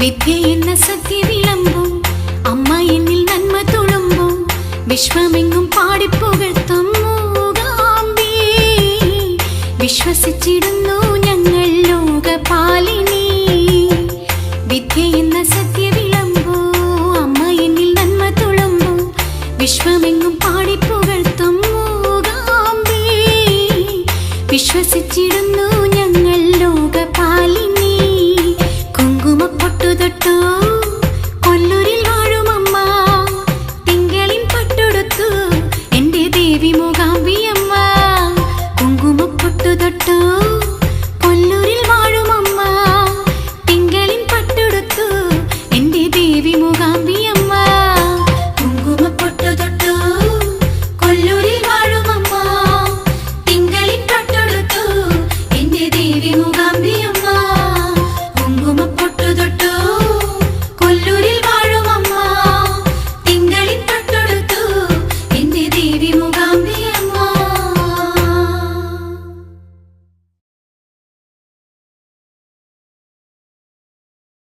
വിദ്യ എന്ന സത്യ വിളമ്പും അമ്മ എന്നിൽ നന്മ തുളുമ്പും വിശ്വമെങ്ങും പാടിപ്പുകഴ്ത്തും വിശ്വസിച്ചിടുന്നു ഞങ്ങൾ ലോകപാലിനി. വിദ്യ എന്ന സത്യ വിളമ്പോ അമ്മ എന്നിൽ നന്മ തുളുമ്പോ വിശ്വമെങ്ങും പാടിപ്പുകഴ്ത്തും വിശ്വസിച്ചിടുന്നു